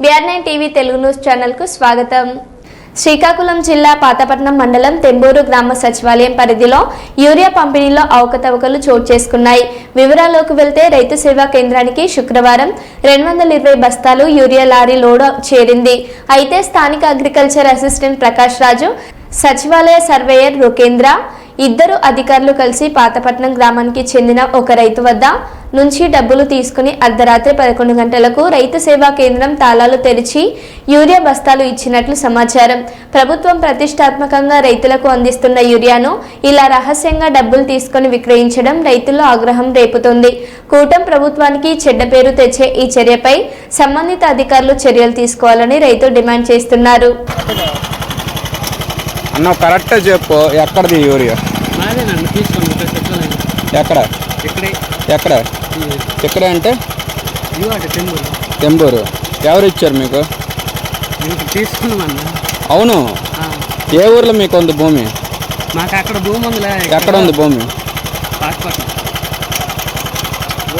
BR nine TV Telugu news ఛానల్కు స్వాగతం. శ్రీకాకుళం జిల్లా పాతపట్నం మండలం తెంబూరు గ్రామ సచివాలయం పరిధిలో యూరియా పంపిణీలో అవకతవకలు చోటు చేసుకున్నాయి. వివరాల్లోకి వెళ్తే రైతు సేవా కేంద్రానికి శుక్రవారం రెండు వందల ఇరవై బస్తాలు యూరియా లారీ లోడ్ చేరింది. అయితే స్థానిక అగ్రికల్చర్ అసిస్టెంట్ ప్రకాష్ రాజు సచివాలయ సర్వేయర్ రుకేంద్ర ఇద్దరు అధికారులు కలిసి పాతపట్నం గ్రామానికి చెందిన ఒక రైతు వద్ద నుంచి డబ్బులు తీసుకుని అర్ధరాత్రి పదకొండు గంటలకు రైతు సేవా కేంద్రం తాళాలు తెరిచి యూరియా బస్తాలు ఇచ్చినట్లు సమాచారం. ప్రభుత్వం ప్రతిష్టాత్మకంగా రైతులకు అందిస్తున్న యూరియాను ఇలా రహస్యంగా డబ్బులు తీసుకొని విక్రయించడం రైతుల్లో ఆగ్రహం రేపుతోంది. కూటం ప్రభుత్వానికి చెడ్డ పేరు తెచ్చే ఈ చర్యపై సంబంధిత అధికారులు చర్యలు తీసుకోవాలని రైతులు డిమాండ్ చేస్తున్నారు. అన్న కరెక్ట్ చెప్పు. ఎక్కడది యూరియా ఎక్కడ? ఎక్కడ? ఎక్కడ? అంటే? తెంబూరు ఎవరు ఇచ్చారు మీకు? అవును. ఏ ఊర్లో మీకు ఉంది భూమి? మాకు అక్కడ భూమి ఉందిలే. ఎక్కడ ఉంది భూమి? పాతపట్నం.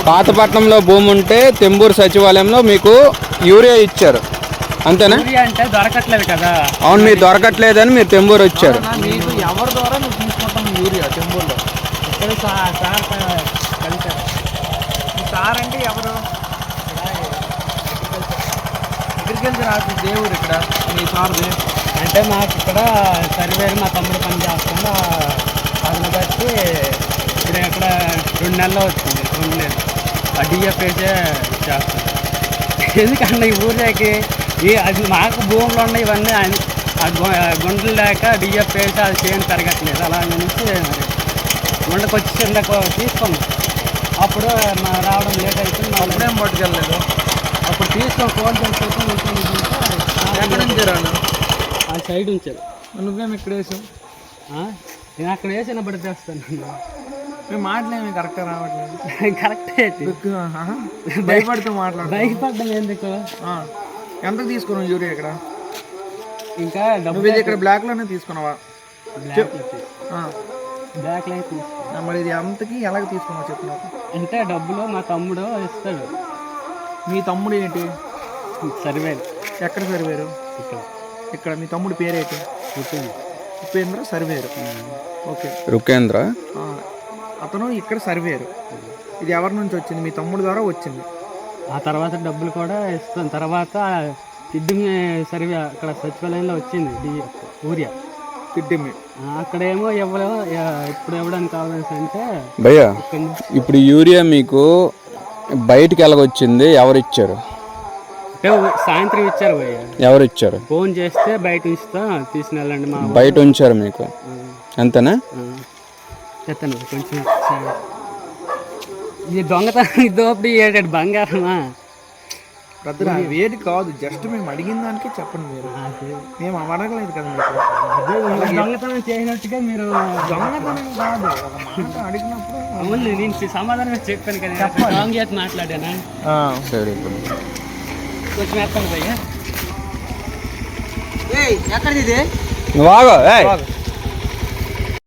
పాతపట్నంలో భూమి ఉంటే తెంబూరు సచివాలయంలో మీకు యూరియా ఇచ్చారు. అంతేనా? అంటే దొరకట్లేదు కదా. అవును మీరు దొరకట్లేదని మీరు తెంబూరు వచ్చారు. మీకు ఎవరి ద్వారా నువ్వు తీసుకుంటాం యూరియా ఇక్కడ సార్ సార్ కలిసారు సార్ అంటే ఎవరు? అగ్రికల్చర్ ఆఫీస్ దేవుడు ఇక్కడ మీ సార్ది. అంటే మాకు ఇక్కడ సర్వేరు మా తమ్ముడు పని చేస్తుందా అతను బట్టి ఇప్పుడు ఇక్కడ రెండు నెలలు వచ్చింది. రెండు నెలలు. ఆ డిఎఫ్ వేసే చేస్తాం ఎందుకంటే ఈ ఊరిలోకి? ఈ అది మాకు భూములు ఉన్నాయి ఇవన్నీ ఆయన- గుండెలు లేక డిఎఫ్ వేసి అది చేయని పెరగట్లేదు. అలా నుంచి గుండెకి వచ్చి కిందకు తీసుకున్నాం. అప్పుడు మా రావడం లేట్ అయిపోయింది. మా అప్పుడేం పట్టుకెళ్ళలేదు? అప్పుడు తీసుకొని ఫోన్ చేసుకుంటూ ఎక్కడ నుంచి రాను ఆ సైడ్ ఉంచారు. నువ్వేం ఇక్కడ వేసావు? నేను అక్కడ వేసిన బట్టి తెస్తాను. మేము మాటలేమి కరెక్ట్గా రావట్లేదు? కరెక్టే. ఆహా. భయపడుతూ మాట్లాడు భయపడ్డం ఎందుకు. ఎంతకు తీసుకున్నావు యూరియా ఇక్కడ? ఇంకా డబ్బు ఇది ఇక్కడ బ్లాక్లోనే తీసుకున్నావా? ఆ. బ్యాక్ లైట్ మరి ఇది అంతకి ఎలాగ తీసుకున్నావు చెప్పు నాకు. అంటే డబ్బులు మా తమ్ముడు ఇస్తాడు. మీ తమ్ముడు ఏంటి? సర్వే. ఎక్కడ సర్వేరు? ఇక్కడ. ఇక్కడ మీ తమ్ముడు పేరేంటి ఉపేంద్ర సర్వేరు. ఓకే. రుకేంద్ర ఆ, అతను ఇక్కడ సర్వేరు. ఇది ఎవరి నుంచి వచ్చింది? మీ తమ్ముడు ద్వారా వచ్చింది. ఆ తర్వాత డబ్బులు కూడా ఇస్తాను తర్వాత ఇడ్డు సర్వే అక్కడ సచివాలయంలో వచ్చింది డిఎఫ్ ఊరియా. తిడ్డిమ్మి ఆ, అక్కడేమో ఇవ్వలేము ఇప్పుడు ఇవ్వడానికి కావాల్సి అంటే భయ్యా ఇప్పుడు యూరియా మీకు బయటికి ఎలాగొచ్చింది ఎవరు ఇచ్చారు అంటే సాయంత్రం ఇచ్చారు భయ్య. ఎవరు ఇచ్చారు ఫోన్ చేస్తే బయట ఉంచుతా తీసుకుని వెళ్ళండి మా బయట ఉంచారు మీకు. అంతేనా? చెప్తాను కొంచెం. ఇది దొంగతనం దోపిడీ ఏడాడు బంగారమా? బ్రదర్ వేడి కాదు. జస్ట్ మేము అడిగిన దానికే చెప్పండి మీరు. మేము అడగలేదు కదా మీకు. అదే దొంగతనం చేసినట్టుగా మీరు దొంగతనం కాదు. ఒక మాట అడిగినప్పుడు అవును నేను సమాధానం చెప్పాను కదా. రాంగ్ చేసి మాట్లాడానా? సరే కొంచెం ఎత్తాను భయ్య నువ్వు ఆగు, ఏయ్. ఆగు.